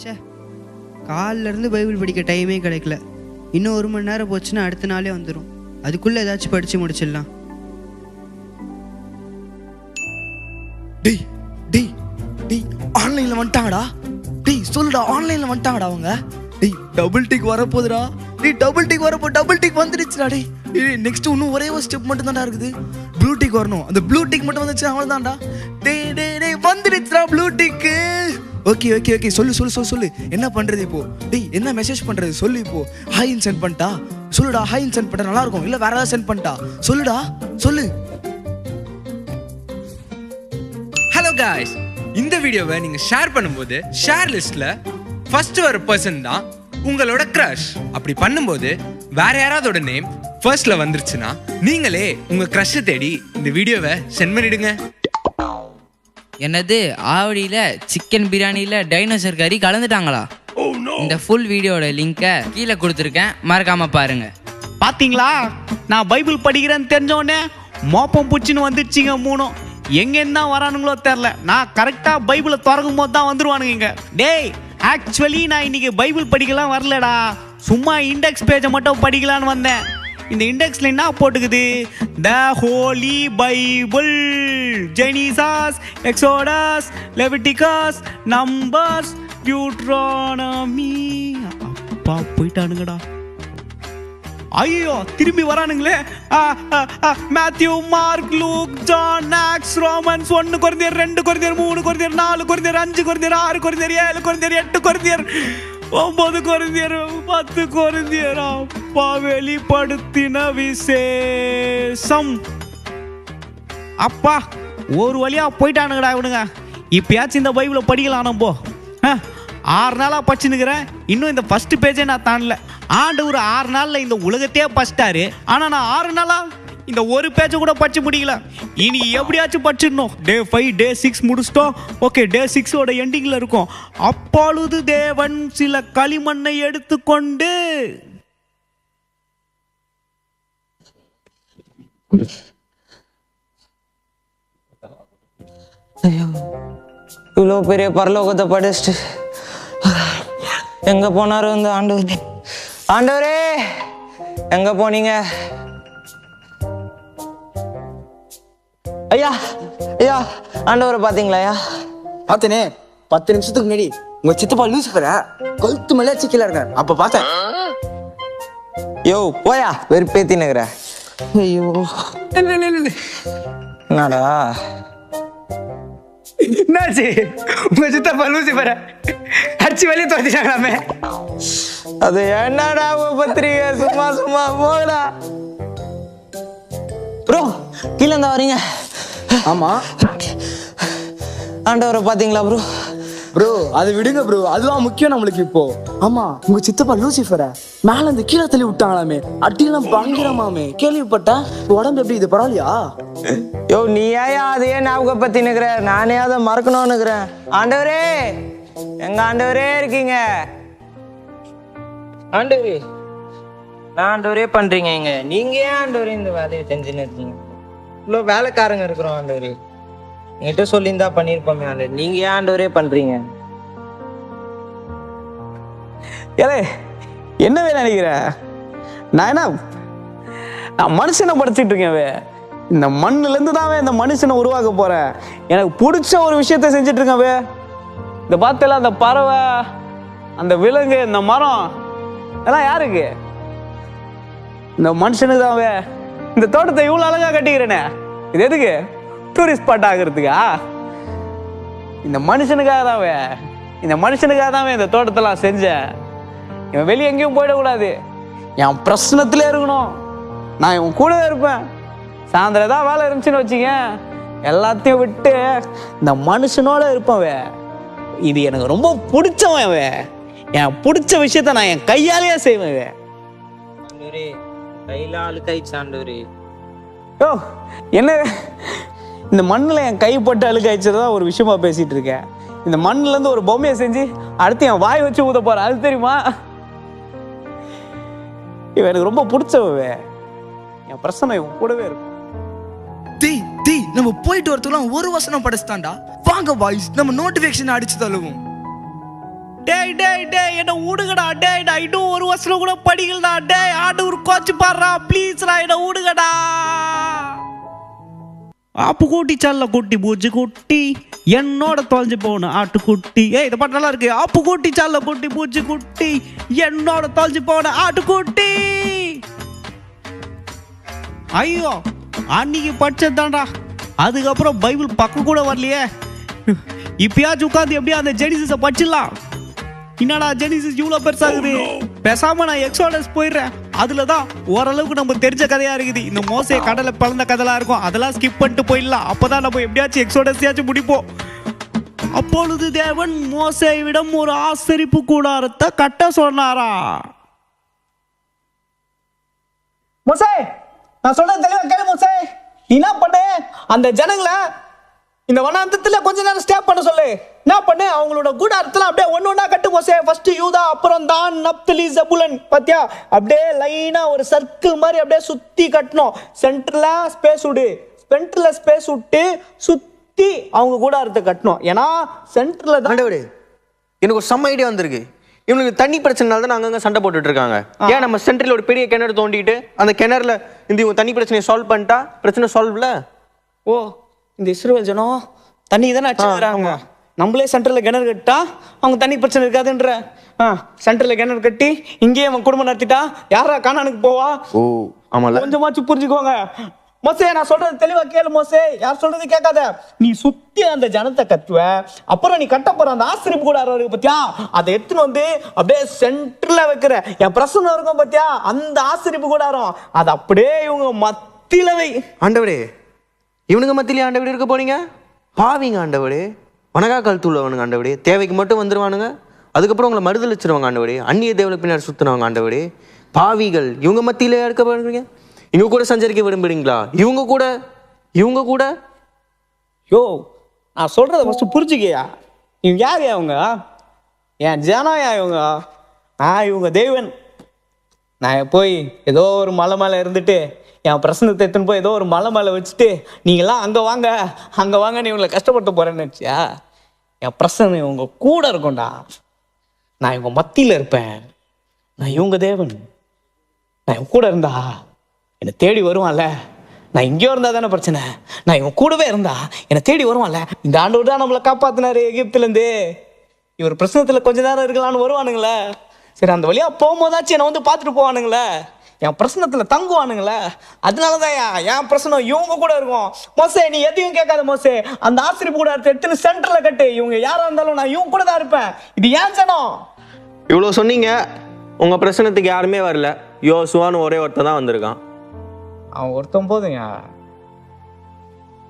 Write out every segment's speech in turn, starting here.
ச்சே காலைல இருந்து பைபிள் படிக்க டைமே கிடைக்கல. இன்னும் ஒரு மணி நேரம் போச்சுன்னா அடுத்த நாளே வந்துடும் அதுக்குள்ளே ஏதாச்சும் படித்து முடிச்சிடலாம். டேய் டேய் டேய் ஆன்லைனில் வந்துட்டாங்கடா. டேய் சொல்லுடா ஆன்லைனில் வந்துட்டாங்கடா அவங்க. டேய் டபுள் டிக் வரப்போகுதுடா. டேய் டபுள் டிக் வரப்போ டபுள் டிக் வந்துடுச்சுடா டேய். டேய் நெக்ஸ்ட் இன்னும் ஒரே ஒரு ஸ்டெப் மட்டும் தான்டா இருக்குது. ப்ளூ டிக் வரணும். அந்த ப்ளூ டிக் மட்டும் வந்துச்சு அவ்வளோதான்டா டேய் டேய் டேய் வந்துடுச்சுடா blue tick okay okay okay சொல்லு சொல்லு சொல்லு சொல்லு. என்ன பண்ணுறது இப்போ? டேய் என்ன மெசேஜ் பண்ணுறது சொல்லு இப்போ. ஹாயின் சென்ட் பண்ணிட்டா? சொல்லுடா ஹாயின் சென்ட் பண்ணிட்டா நல்லா இருக்கும். இல்லை வேற ஏதாவது சென்ட் பண்ணிட்டா? சொல்லுடா சொல்லு. ஹலோ காய்ஸ் இந்த வீடியோவை நீங்கள் ஷேர் பண்ணும்போது ஷேர் லிஸ்ட்டில் ஃபர்ஸ்ட் வர பர்சன் தான் உங்களோட க்ரஷ் அப்படி பண்ணும்போது வேற யாராவதோட நேம் ஃபர்ஸ்ட்ல வந்துருச்சுன்னா நீங்களே உங்க க்ரஷ்ஷை தேடி இந்த வீடியோவை சென்ட் பண்ணிடுங்க. என்னது ஆவடியில் சிக்கன் பிரியாணியில் டைனோசர் கறி கலந்துட்டாங்களா? இந்த ஃபுல் வீடியோட லிங்கை கீழே கொடுத்துருக்கேன். மறக்காம பாருங்க. பாத்தீங்களா? நான் பைபிள் படிக்கிறேன்னு தெரிஞ்ச உடனே மோப்பம் பூச்சின்னு வந்துடுச்சிங்க மூணும். எங்க தான் வரானுங்களோ தெரில நான் கரெக்டாக பைபிளை திறக்கும் போது தான் வந்துருவானுங்க இங்க. டேய் ஆக்சுவலி நான் இன்னைக்கு பைபிள் படிக்கலாம் வரலடா. சும்மா இண்டெக்ஸ் பேஜை மட்டும் படிக்கலான்னு வந்தேன். இந்த இண்டெக்ஸ்ல என்ன போட்டுக்குது? The holy Bible Genesis Exodus Leviticus Numbers Deuteronomy அப்பா போயிட்டானுங்கடா. ஐயோ திரும்பி வரானுங்களே. Matthew Mark Luke John Acts Romans ஒன்று குறைந்தர் ரெண்டு குறைந்தர் மூணு குறைந்தர் நாலு குறைந்தர் அஞ்சு குறைந்தர் ஆறு குறைந்தர் ஏழு குறைந்தர் எட்டு குறைந்தர் ஒன்பது குறைந்தர் பத்து குறைந்தர். அப்பா வெளிப்படுத்தின விசேஷம். அப்பா ஒரு வழியா போயிட்டானுங்கடா இவனுங்க. இப்பயாச்சும் இந்த பைபிளை படிக்கலாம் போ. ஆ, ஆறு நாளாக படிச்சுன்னுக்கிறேன் இன்னும் இந்த ஃபர்ஸ்ட் பேஜே நான் தாண்டல. ஆண்டு ஒரு ஆறு நாளில் இந்த உலகத்தையே படிச்சிட்டாரு. ஆனால் நான் ஆறு நாளாக இந்த ஒரு பேஜை கூட படிச்சு முடியல இனி எப்படியாச்சும் படிச்சிடணும். டே ஃபைவ் டே சிக்ஸ் முடிச்சிட்டோம். ஓகே டே சிக்ஸோட எண்டிங்கில் இருக்கும். அப்பொழுது தேவன் சில களிமண்ணை எடுத்துக்கொண்டு இவ்வளோ பெரிய பரலோகத்தை படிச்சுட்டு எங்க போனாரு இந்த ஆண்டவர் ஆண்டவரே எங்க போனீங்க ஐயா ஐயா ஆண்டவரை பாத்தீங்களா ஐயா பார்த்தனே பத்து நிமிஷத்துக்கு முன்னாடி உங்க சித்தப்பா லூசிஃபர கழுத்து மேலே சிக்கல இருக்காரு அப்ப பார்த்தேன் யோ போயா வெறுப்பேத்தினுங்கிற ஐயோ என்னடா என்னாச்சு உங்க சித்தப்பா லூசி பாரு அடிச்சு வெளியே துவச்சிட்டாங்களாமே அது என்னடா பத்திரிக்கை சும்மா சும்மா போகடா ப்ரோ கீழே இருந்தா வரீங்க ஆமா ஆண்டவரை பாத்தீங்களா ப்ரோ ப்ரோ அதை விடுங்க ப்ரோ அதுதான் முக்கியம் நம்மளுக்கு இப்போ. ஆமா உங்க சித்தப்பா லூசிஃபரை மேல இருந்து கீழே தள்ளி விட்டாங்களாமே. அட்டிலாம் பயங்கரமாமே. கேள்விப்பட்டேன் உடம்பு எப்படி இது? பரவாயில்லையா? யோ நீ ஏயா அதையே ஞாபகம் நானே அதை மறக்கணும்னுக்கிறேன் ஆண்டவரே எங்க ஆண்டவரே இருக்கீங்க? ஆண்டவரே நான் ஆண்டவரே பண்றீங்க இங்க. நீங்க ஏன் ஆண்டவரே இந்த வேலையை செஞ்சுன்னு இருக்கீங்க? இவ்வளோ வேலைக்காரங்க இருக்கிறோம் ஆண்டவரே. என்கிட்ட சொல்லியிருந்தா பண்ணியிருப்போமே ஆண்டு நீங்க ஏன் ஆண்டவரே பண்றீங்க? ஏலே என்ன வேலை நினைக்கிற? நான் என்ன நான் மனுஷனை படிச்சுட்டு இருக்கேன் இந்த மண்ணுலேருந்து தான் இந்த மனுஷனை உருவாக்க போறேன். எனக்கு பிடிச்ச ஒரு விஷயத்த செஞ்சுட்டு இருக்கேன் வே. இந்த பார்த்தல அந்த பறவை அந்த விலங்கு இந்த மரம் இதெல்லாம் யாருக்கு? இந்த மனுஷனுக்கு தான் வே. இந்த தோட்டத்தை இவ்வளோ அழகா கட்டிக்கிறேனே. இது எதுக்கு? டூரிஸ்ட் ஸ்பாட் ஆகிறதுக்கா? இந்த மனுஷனுக்காக தான் வே. இந்த மனுஷனுக்காக தான் இந்த தோட்டத்தெல்லாம் செஞ்சேன் இவன் வெளியே எங்கேயும் போயிடக்கூடாது. என் பிரச்சனத்திலே இருக்கணும். நான் இவன் கூடவே இருப்பேன். சாயந்தரம் தான் வேலை இருந்துச்சுன்னு வச்சுக்க எல்லாத்தையும் விட்டு இந்த மனுஷனோட இருப்பேன் வே. இது எனக்கு ரொம்ப பிடிச்சவன் வே. என் பிடிச்ச விஷயத்த நான் என் கையாலேயே செய்வேன் கையில அழுக்காயிடுச்சு ஆண்டவரே யோ என்ன இந்த மண்ணில் என் கைப்பட்டு அழுக்காய்ச்சதான் ஒரு விஷயமா பேசிட்டு இருக்கேன். இந்த மண்ணுலேருந்து ஒரு பொம்மையை செஞ்சு அடுத்து என் வாய் வச்சு ஊத போறேன். அது தெரியுமா? இவன் எனக்கு ரொம்ப பிடிச்சவே என் பிரச்சனை இவன் கூடவே இருக்கும். டேய் டேய் நம்ம போயிட்டு வரதுக்குலாம் ஒரு வசனம் படிச்சுட்டான்டா. வாங்க பாய்ஸ் நம்ம நோட்டிஃபிகேஷன் அடிச்சு தள்ளுவோம். டேய் டேய் டேய் என்ன விடுங்கடா டேய் நான் இன்னும் ஒரு வருஷம் கூட படிக்கலடா. டேய் ஆண்டவர் கோச்சு பாடுறா. ப்ளீஸ்டா என்ன விடுங்கடா ஆப்பு கூட்டி சல்ல குட்டி பூச்சி குட்டி என்னோட தொலைஞ்சு போகணும் ஆட்டுக்குட்டி. ஏய் இந்த பாட்டு நல்லா இருக்கு ஆப்பு கூட்டி சல்ல குட்டி பூச்சி குட்டி என்னோட தொலைஞ்சு போன ஆட்டுக்குட்டி. ஐயோ அன்னைக்கு படிச்சதான்டா அதுக்கப்புறம் பைபிள் பக்கம் கூட வரலையே. இப்பயாச்சும் உட்காந்து எப்படியா அந்த ஜெனிசிஸை படிச்சிடலாம். என்னடா ஜெனிசிஸ் இவ்வளோ பெருசாகுது? பேசாம நான் எக்ஸோடஸ் போயிடுறேன். அதுல தான் ஓரளவுக்கு நம்ம தெரிஞ்ச கதையா இருக்குது. இந்த மோசையை கடலை பிறந்த கதைலாம் இருக்கும். அதெல்லாம் ஸ்கிப் பண்ணிட்டு போயிடலாம். அப்பதான் நம்ம எப்படியாச்சும் எக்ஸோடஸையாச்சும் முடிப்போம். அப்பொழுது தேவன் மோசையிடம் ஒரு ஆசரிப்பு கூடாரத்தை கட்ட சொன்னாரா? மோசே நான் சொல்றது தெளிவா கேளு மோசே. நீ என்ன பண்ணு? அந்த ஜனங்களை இந்த வனாந்தத்துல கொஞ்ச நேரம் ஸ்டே பண்ண சொல்லு. என்ன பண்ணு? அவங்களோட கூடாரத்துல அப்படியே ஒண்ணு ஒண்ணா கட்டு மோசே ஃபர்ஸ்ட் யூதா அப்புறம் தான் நப்தலி ஜபுலன். பாத்தியா? அப்படியே லைனா ஒரு சர்க்கிள் மாதிரி அப்படியே சுத்தி கட்டணும். சென்டர்ல ஸ்பேஸ் விடு. சென்டர்ல ஸ்பேஸ் விட்டு சுத்தி அவங்க கூடாரத்தை கட்டணும். ஏன்னா சென்டர்ல தான் எனக்கு ஒரு செம்ம ஐடியா வந்திருக்கு. இவனுக்கு தண்ணி பிரச்சனைனால தான் அங்கங்க சண்டை போட்டுட்டு இருக்காங்க. ஏன் நம்ம சென்டரில் ஒரு பெரிய கிணறு தோண்டிட்டு அந்த கிணறுல இந்த இவங்க தண்ணி பிரச்சனையை சால்வ் பண்ணிட்டா பிரச்சனை சால்வ்ல ஓ இந்த இஸ்ரேல் ஜனம் தண்ணி தானே அடிச்சுக்கிறாங்க நம்மளே சென்டர்ல கிணறு கட்டா அவங்க தண்ணி பிரச்சனை இருக்காதுன்ற. ஆ சென்டர்ல கிணறு கட்டி இங்கேயே அவன் குடும்பம் நடத்திட்டா யாரா காணானுக்கு போவா? ஓ ஆமால கொஞ்சமாச்சும் புரிஞ்சுக்கோங்க. மோசே நான் சொல்றது தெளிவா கேளு மோசே. யார் சொல்றது கேட்காத. நீ சுத்தி அந்த ஜனத்தை கட்டுவ அப்புறம் நீ கட்ட போற அந்த ஆசிரியப்பு கூட இருக்கு பத்தியா? அதை எடுத்துன்னு வந்து அப்படியே சென்டர்ல வைக்கிற. என் பிரசனம் இருக்கும் பத்தியா? அந்த ஆசிரியப்பு கூடாரம் அதை அப்படியே இவங்க மத்தியில வை. ஆண்டவரே இவனுங்க மத்தியிலே ஆண்டவரே இருக்க போறீங்க? பாவிங்க ஆண்டவரே. வனகா கழுத்துள்ளவனுங்க ஆண்டவடி தேவைக்கு மட்டும் வந்துடுவானுங்க அதுக்கப்புறம் உங்களை மறுதளிச்சிருவாங்க ஆண்டவடி அந்நிய தேவலை பின்னாடி சுத்துனவங்க ஆண்டவடி பாவிகள். இவங்க மத்தியில் இருக்கப்படுறீங்க இவங்க கூட சஞ்சரிக்க விரும்புறீங்களா? இவங்க கூட இவங்க கூட? யோ நான் சொல்கிறத ஃபஸ்ட்டு புரிஞ்சுக்கியா? இவங்க யார் அவங்க என் ஜனாயா இவங்க? நான் இவங்க தேவன். நான் போய் ஏதோ ஒரு மலை மேலே இருந்துட்டு என் பிரசனத்தை எடுத்துன்னு போய் ஏதோ ஒரு மலை மேலே வச்சுட்டு நீங்களாம் அங்கே வாங்க அங்கே வாங்க நீ இவங்களை கஷ்டப்படுத்த போகிறேன்னு நினச்சியா? என் பிரசனம் இவங்க கூட இருக்கும்டா. நான் இவங்க மத்தியில் இருப்பேன். நான் இவங்க தேவன். நான் இவன் கூட இருந்தா என்னை தேடி வருவான்ல. நான் இங்கேயோ இருந்தா தானே பிரச்சனை. நான் இவன் கூடவே இருந்தா என்னை தேடி வருவான்ல. இந்த ஆண்டவர் தான் நம்மளை காப்பாத்தினாரு எகிப்துலேருந்து. இவர் பிரச்சனத்தில் கொஞ்ச நேரம் இருக்கலாம்னு வருவானுங்களே. சரி அந்த வழியாக போகும்போதாச்சும் என்னை வந்து பார்த்துட்டு போவானுங்களே. என் பிரச்சனத்தில் தங்குவானுங்களே அதனால தான் என் பிரச்சனை இவங்க கூட இருக்கும். மோசே நீ எதையும் கேட்காத மோசே. அந்த ஆசிரியப்பு கூட எடுத்துன்னு சென்டரில் கட்டு. இவங்க யாரா இருந்தாலும் நான் இவங்க கூட தான் இருப்பேன். இது ஏன் ஜனம்? இவ்வளோ சொன்னீங்க உங்க பிரச்சனத்துக்கு யாருமே வரல. யோசுவான்னு ஒரே ஒருத்தன் தான் வந்திருக்கான். அவன் ஒருத்தன் போதுங்க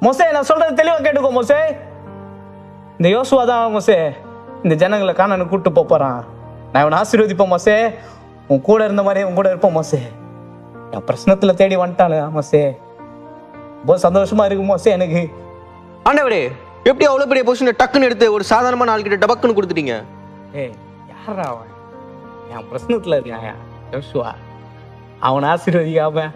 மோசே நான் சொல்றது தெளிவா கேட்டுக்கோ மோசே. இந்த யோசுவா தான் மோசே. இந்த ஜனங்களை காணனு கூட்டு போப் போறான். நான் இவனை ஆசீர்வதிப்பேன் மோசே. உன் கூட இருந்த மாதிரியே உன் கூட இருப்பேன் மோசே. என் பிரச்சனத்துல தேடி வந்துட்டானு மோசே. ரொம்ப சந்தோஷமா இருக்கு மோசே எனக்கு. ஆண்டவரே எப்படி அவ்வளோ பெரிய பொசிஷனை டக்குன்னு எடுத்து ஒரு சாதாரணமான ஆள்கிட்ட டபக்குன்னு கொடுத்துட்டீங்க? ஏய் யாரா அவன்? என் பிரச்சனத்துல இருக்கான் யோசுவா. அவனை ஆசீர்வதிக்காம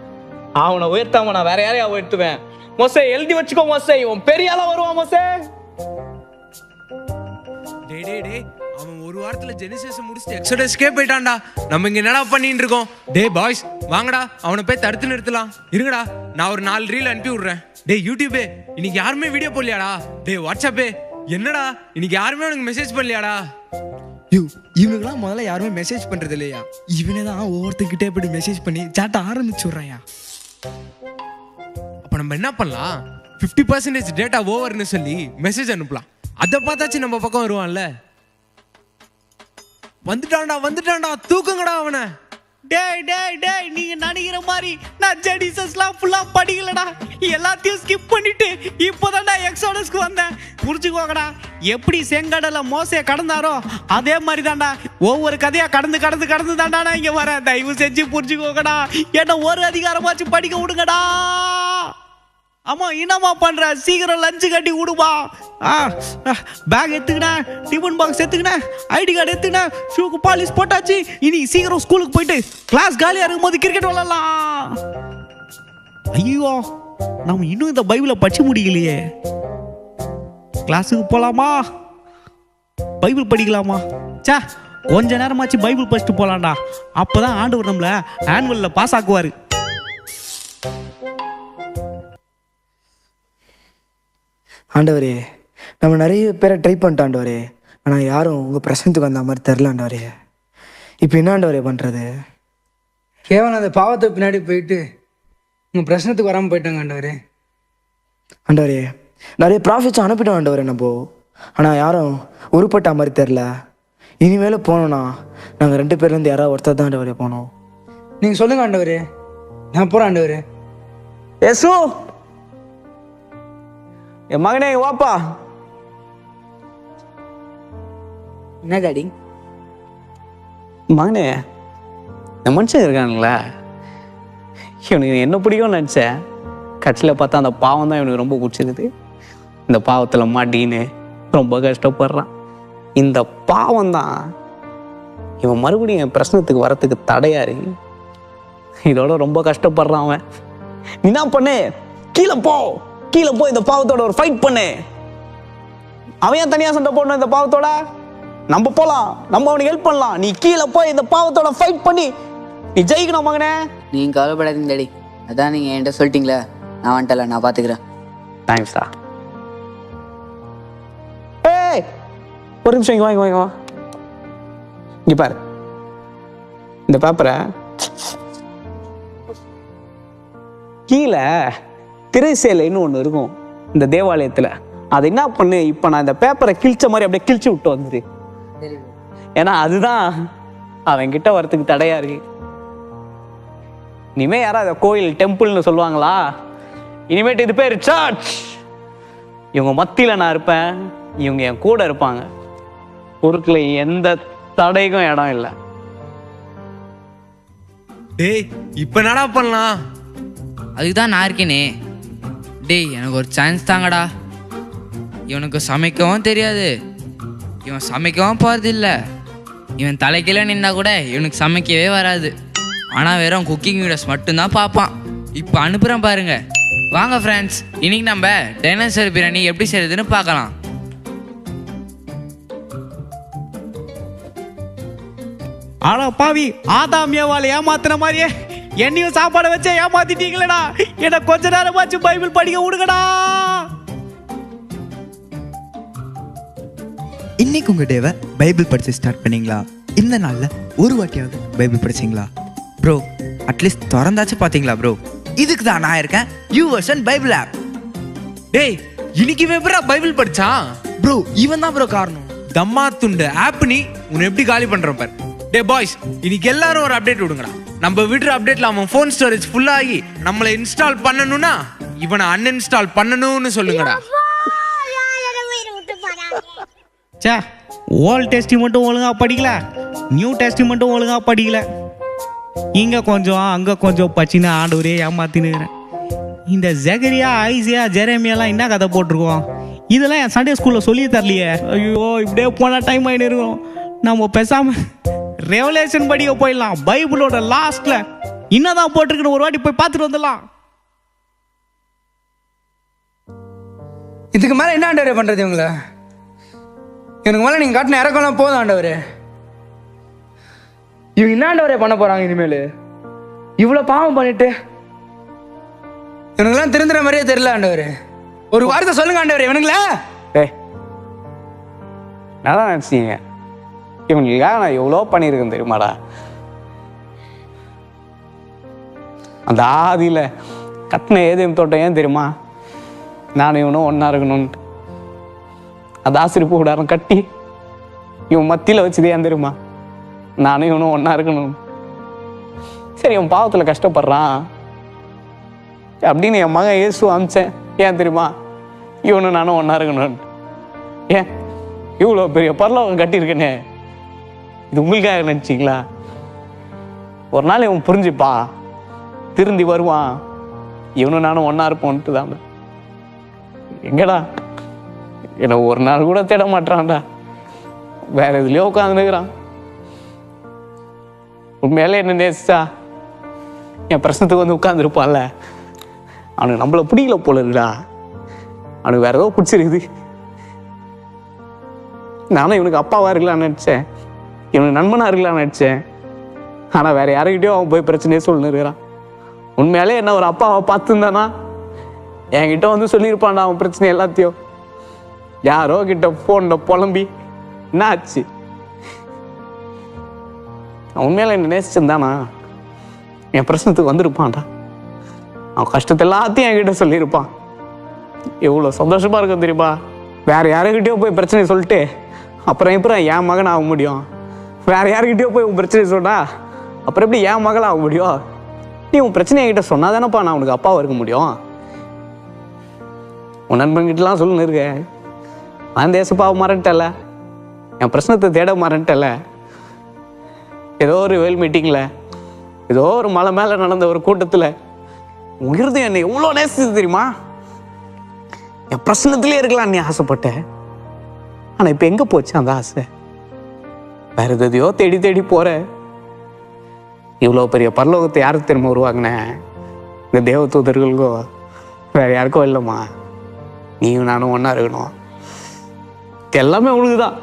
அவனை உயர்த்தாம நான் வேற யாரையா உயர்த்துவேன் மோசே எழுதி வச்சுக்கோ மோசே. இவன் பெரிய ஆளா வருவான் மோசே. டேய் டேய் டேய். அவன் ஒரு வாரத்துல ஜெனிசஸ் முடிச்சுட்டு எக்ஸோடஸ்க்கே போயிட்டான்டா நம்ம இங்க என்னடா பண்ணிட்டு இருக்கோம்? டேய் பாய்ஸ் வாங்கடா. அவனை போய் தடுத்து நிறுத்தலாம். இருங்கடா. நான் ஒரு நாலு ரீல் அனுப்பி விடுறேன். டேய் யூடியூபே இன்னைக்கு யாருமே வீடியோ போடலையாடா? டேய் வாட்ஸ்அப்பே என்னடா? இன்னைக்கு யாருமே உனக்கு மெசேஜ் பண்ணலையாடா? ஐயோ இவனுங்களாம் முதல்ல யாருமே மெசேஜ் பண்றது இல்லையா? இவனே தான் ஒவ்வொருத்தங்கிட்டே இப்படி மெசேஜ் பண்ணி சாட்ட ஆரம்பிச்சு விட்றாயா அப்ப நம்ம என்ன பண்ணலாம்? ஃபிஃப்டி பர்சன்டேஜ் டேட்டா ஓவர்னு சொல்லி மெசேஜ் அனுப்பலாம். அதை பார்த்தாச்சு நம்ம பக்கம் வருவான்ல. வந்துட்டான்டா வந்துட்டான்டா. தூக்குங்கடா அவனை. டேய் டேய் டேய் நீங்க நினைக்கிற மாதிரி நான் ஜெடிசஸ்லாம் ஃபுல்லா படிக்கலடா. எல்லாத்தையும் ஸ்கிப் பண்ணிட்டு இப்போதான்டா எக்ஸோடஸ்க்கு வந்தேன். புரிஞ்சுக்கோங்கடா எப்படி செங்கடல மோசையை கடந்தாரோ அதே மாதிரி தான்டா ஒவ்வொரு கதையா கடந்து கடந்து கடந்து தான்டா நான் இங்க வரேன் தயவு செஞ்சு புரிஞ்சுக்கோங்கடா. என்ன ஒரு அதிகாரமாச்சும் படிக்க விடுங்கடா. ஆமா என்னம்மா பண்ற? சீக்கிரம் லஞ்சு கட்டி விடுப்பா ஆ பேக் எடுத்துக்கினேன் டிஃபன் பாக்ஸ் எடுத்துக்கினேன் ஐடி கார்டு எடுத்துக்கினேன் ஷூக்கு பாலிஸ் போட்டாச்சு. இனி சீக்கிரம் ஸ்கூலுக்கு போயிட்டு கிளாஸ் காலியா இருக்கும்போது கிரிக்கெட் விளாடலாம் ஐயோ நம்ம இன்னும் இந்த பைபிளை படிச்சு முடியலையே கிளாஸுக்கு போலாமா? பைபிள் படிக்கலாமா? சே கொஞ்ச நேரமாச்சு பைபிள் படிச்சுட்டு போலாம்டா. அப்பதான் ஆண்டவர் நம்மள ஆனுவல்ல பாஸ் ஆக்குவாரு. ஆண்டவரே நம்ம நிறைய பேரை ட்ரை பண்ணிட்டோம் ஆண்டவரே. ஆனால் யாரும் உங்கள் பிரசனத்துக்கு வந்த மாதிரி தெரில ஆண்டவரே. இப்போ என்ன ஆண்டவரே பண்ணுறது கேவலம் அந்த பாவத்தை பின்னாடி போயிட்டு உங்கள் பிரச்சனத்துக்கு வராமல் போயிட்டாங்க ஆண்டவரே. ஆண்டவரே நிறைய ப்ராஃபிட்ஸ் அனுப்பிட்டோம் ஆண்டவரே நம்ம. ஆனால் யாரும் உருப்பட்ட மாதிரி தெரில இனிமேல் போனோம்னா நாங்கள் ரெண்டு பேர்லேருந்து யாராவது ஒருத்தர் தான் ஆண்டவரே போனோம் நீங்கள் சொல்லுங்கள் ஆண்டவரே. நான் போகிறேன் ஆண்டவரே. யசு என் மகனே வாப்பா. என்ன டாடி மகனே இந்த மனுஷன் இருக்கானுங்களா இவனுக்கு என்ன பிடிக்கும்னு நினச்சேன் கட்சியில் பார்த்தா அந்த பாவம் தான் இவனுக்கு ரொம்ப பிடிச்சிருக்குது இந்த பாவத்தில் மாட்டின்னு ரொம்ப கஷ்டப்படுறான். இந்த பாவம் தான் இவன் மறுபடியும் என் பிரச்சனத்துக்கு வரத்துக்கு தடையா இருக்கு இதோட ரொம்ப கஷ்டப்படுறான் அவன். நீ என்ன பண்ணு? கீழே போ. கீழே போ இந்த பாவத்தோட ஒரு ஃபைட் பண்ணு. அவன் ஏன் தனியாக சண்டை போடணும் இந்த பாவத்தோட? நம்ம போலாம். நம்ம அவனுக்கு ஹெல்ப் பண்ணலாம். நீ கீழே போய் இந்த பாவத்தோட ஃபைட் பண்ணி நீ ஜெயிக்கணும் மகனே. நீங்கள் கவலைப்படாதீங்க டாடி. அதான் நீங்கள் என்கிட்ட சொல்லிட்டீங்களே. நான் வந்துட்டல நான் பார்த்துக்கிறேன் தேங்க்ஸ்டா ஏய் ஒரு நிமிஷம் இங்க வா இங்க வா, இங்க வா. இங்க பாரு. இந்த பேப்பரை கீழே திரைசேலைன்னு ஒன்று இருக்கும் இந்த தேவாலயத்தில். அதை என்ன பண்ணு இப்போ நான் இந்த பேப்பரை கிழிச்ச மாதிரி அப்படியே கிழிச்சு விட்டு வந்துரு. ஏன்னா அதுதான் அவன் கிட்ட வரத்துக்கு தடையா இருக்கு. இனிமே யாராவது கோயில் டெம்பிள்னு சொல்லுவாங்களா? இனிமேட்டு இது பேர் சர்ச் இவங்க மத்தியில் நான் இருப்பேன் இவங்க என் கூட இருப்பாங்க. குறுக்கில் எந்த தடைக்கும் இடம் இல்லை. டேய் இப்போ என்னடா பண்ணலாம்? அதுக்கு தான் நான் இருக்கேனே. டேய் எனக்கு ஒரு சான்ஸ் தாங்கடா. இவனுக்கு சமைக்கவும் தெரியாது. இவன் சமைக்கவும் போகிறதில்ல இவன் தலைக்கீழ நின்னா கூட இவனுக்கு சமைக்கவே வராது. ஆனால் வெறும் குக்கிங் வீடியோஸ் மட்டும்தான் பார்ப்பான். இப்போ அனுப்புகிறேன் பாருங்க. வாங்க ஃப்ரெண்ட்ஸ் இன்னைக்கு நம்ம டைனோசர் பிரியாணி எப்படி செய்யறதுன்னு பார்க்கலாம். ஆனா பாவி ஆதாம் ஏவால ஏமாத்துன மாதிரியே. என்னையும் சாப்பாடை வச்சே ஏமாத்திட்டீங்களேடா. என்ன கொஞ்ச நேரமாச்சு பைபிள் படிக்க விடுங்கடா. இன்னைக்கு உங்க டேவை பைபிள் படிச்சு ஸ்டார்ட் பண்ணீங்களா? இந்த நாள்ல ஒரு வாட்டியாவது பைபிள் படிச்சீங்களா? ப்ரோ அட்லீஸ்ட் திறந்தாச்சும் பாத்தீங்களா ப்ரோ இதுக்கு தான் நான் இருக்கேன் யூ வெர்ஷன் பைபிள் ஆப் டேய் இன்னைக்கு எப்படா பைபிள் படிச்சான் ப்ரோ இவன் தான் ப்ரோ காரணம். தம்மா துண்டு ஆப் நீ உன்னை எப்படி காலி பண்றோம் பாரு. டே பாய்ஸ் இன்னைக்கு எல்லாரும் ஒரு அப்டேட் விடுங்கடா. நம்ம விடுற அப்டேட்ல அவன் ஃபோன் ஸ்டோரேஜ் ஃபுல் ஆகி நம்மளை இன்ஸ்டால் பண்ணணும்னா இவனை அன்இன்ஸ்டால் பண்ணணும்னு சொல்லுங்கடா. சே ஓல்ட் டெஸ்டி மட்டும் ஒழுங்கா படிக்கல. நியூ டெஸ்டி மட்டும் ஒழுங்கா படிக்கல. இங்க கொஞ்சம் அங்க கொஞ்சம் பச்சின்னு ஆண்டவரே ஏமாத்தினுக்கிறேன் இந்த ஜெகரியா ஐசியா ஜெரேமியாலாம் என்ன கதை போட்டிருக்கோம்? இதெல்லாம் என் சண்டே ஸ்கூல்ல சொல்லி தரலையே. ஐயோ இப்படியே போனா டைம் ஆயின்னு இருக்கும். நம்ம பேசாம ரெவலேஷன் படிக்க போயிடலாம். பைபிளோட லாஸ்ட்ல என்னதான் போட்டிருக்குன்னு ஒரு வாட்டி போய் பார்த்துட்டு வந்துடலாம். இதுக்கு மேலே என்ன ஆண்டவரே பண்ணுறது இவங்கள? எனக்கு மேலே நீங்கள் காட்டின இறக்கம்லாம் போதும் ஆண்டவரே. இவங்க என்ன ஆண்டவரே பண்ண போகிறாங்க இனிமேல்? இவ்வளோ பாவம் பண்ணிட்டு. இவனுங்கெல்லாம் திருந்துற மாதிரியே தெரியல ஆண்டவரே. ஒரு வார்த்தை சொல்லுங்க ஆண்டவரே இவனுங்களா. ஏய் நல்லா நினச்சிங்க இவங்களுக்காக நான் எவ்வளோ பண்ணியிருக்கேன் தெரியுமாடா? அந்த ஆதியில் கட்டின ஏதேம் தோட்டம் ஏன் தெரியுமா? நானும் இவனும் ஒன்றா இருக்கணும்ன்ட்டு. அந்த ஆசிரியப்பு கூடாரம் கட்டி இவன் மத்தியில் வச்சது ஏன் தெரியுமா? நானும் இவனும் ஒன்றா இருக்கணும். சரி இவன் பாவத்தில் கஷ்டப்படுறான். அப்படின்னு என் மகன் இயேசு அமிச்சேன். ஏன் தெரியுமா? இவனும் நானும் ஒன்றா இருக்கணும் ஏன்? இவ்வளோ பெரிய பரலோகம் கட்டியிருக்கேனே. இது உங்களுக்காக நினச்சிங்களா? ஒரு நாள் இவன் புரிஞ்சுப்பா திருந்தி வருவான். இவனும் நானும் ஒன்றா இருப்போன்ட்டு தான். எங்கடா? என்னை ஒரு நாள் கூட தேட மாட்டான்டா. வேற எதுலயோ உட்காந்துருக்கிறான் உண்மையாலே என்ன நேசிச்சா? என் பிரச்சனத்துக்கு வந்து உட்காந்துருப்பான்ல அவனுக்கு நம்மள பிடிக்கல போல இருக்குடா. அவனுக்கு வேற ஏதோ பிடிச்சிருக்குது. நானும் இவனுக்கு அப்பாவா இருக்கலாம்னு நினச்சேன். இவனுக்கு நண்பனாக இருக்கலாம் நினச்சேன். ஆனால் வேற யாருக்கிட்டயோ அவன் போய் பிரச்சனையே சொல்லின்னு இருக்கிறான் உண்மையாலே என்ன ஒரு அப்பாவை பார்த்துருந்தானா? என்கிட்ட வந்து சொல்லியிருப்பான்டா அவன் பிரச்சனை எல்லாத்தையும். யாரோ கிட்ட ஃபோனில் புலம்பி என்ன ஆச்சு? உண்மையில என்ன நேசிச்சிருந்தானா? என் பிரச்சனத்துக்கு வந்திருப்பான்டா. அவன் கஷ்டத்தை எல்லாத்தையும் என்கிட்ட சொல்லியிருப்பான். எவ்வளோ சந்தோஷமா இருக்கும் தெரியுமா? வேற யாருக்கிட்டேயோ போய் பிரச்சனையை சொல்லிட்டு அப்புறம் எப்புறம் என் மகன் ஆக முடியும்? வேற யாருக்கிட்டயோ போய் உன் பிரச்சனை சொன்னா அப்புறம் எப்படி என் மகள் ஆக முடியும்? நீ உன் பிரச்சனையை என்கிட்ட சொன்னாதானப்பா நான் உனக்கு அப்பாவாக இருக்க முடியும்? உன் நண்பன்கிட்டலாம் சொல்லுன்னு இருக்கேன் நான் தேசப்பாவை மறந்துட்டல என் பிரச்சனத்தை தேட மறந்துட்டல ஏதோ ஒரு வேல் மீட்டிங்கில் ஏதோ ஒரு மலை மேலே நடந்த ஒரு கூட்டத்தில் உயிர்ந்து என்னை எவ்வளோ நேசிச்சு தெரியுமா? என் பிரச்சனத்திலே இருக்கலாம் நீ ஆசைப்பட்ட. ஆனால் இப்போ எங்கே போச்சு அந்த ஆசை? வேற எதையோ தேடி தேடி போற இவ்வளோ பெரிய பரலோகத்தை யாருக்கு திரும்ப உருவாங்கினேன் இந்த தேவ தூதர்களுக்கோ வேற யாருக்கோ இல்லைம்மா. நீயும் நானும் ஒன்றா இருக்கணும். எல்லாமே உனக்கு தான்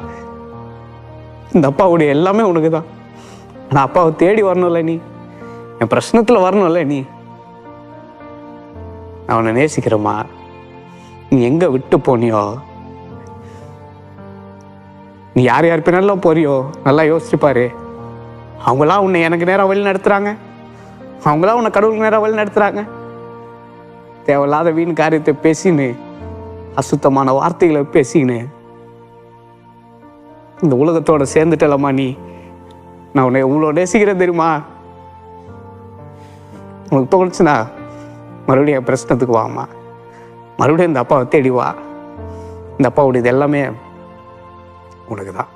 இந்த அப்பாவுடைய எல்லாமே உனக்கு தான் ஆனால் அப்பாவை தேடி வரணும்ல நீ? என் பிரச்சனத்தில் வரணும்ல நீ? நான் உன்னை நேசிக்கிறேம்மா. நீ எங்கே விட்டு போனியோ? நீ யார் யார் பின்னாலும் போறியோ? நல்லா யோசிச்சுப்பாரு. அவங்களாம் உன்னை எனக்கு நேராக வழி நடத்துகிறாங்க அவங்களாம் உன்னை கடவுளுக்கு நேராக வழி நடத்துகிறாங்க தேவையில்லாத வீண் காரியத்தை பேசின்னு அசுத்தமான வார்த்தைகளை பேசிக்கின்னு இந்த உலகத்தோட சேர்ந்துட்டலம்மா நீ. நான் உன்னை எவ்வளோ நேசிக்கிறேன் தெரியுமா? உனக்கு தோணுச்சுன்னா மறுபடியும் என் பிரச்சனத்துக்கு வாமா மறுபடியும் இந்த அப்பாவை தேடி வா. இந்த அப்பாவுடையது எல்லாமே உனக்கு தான்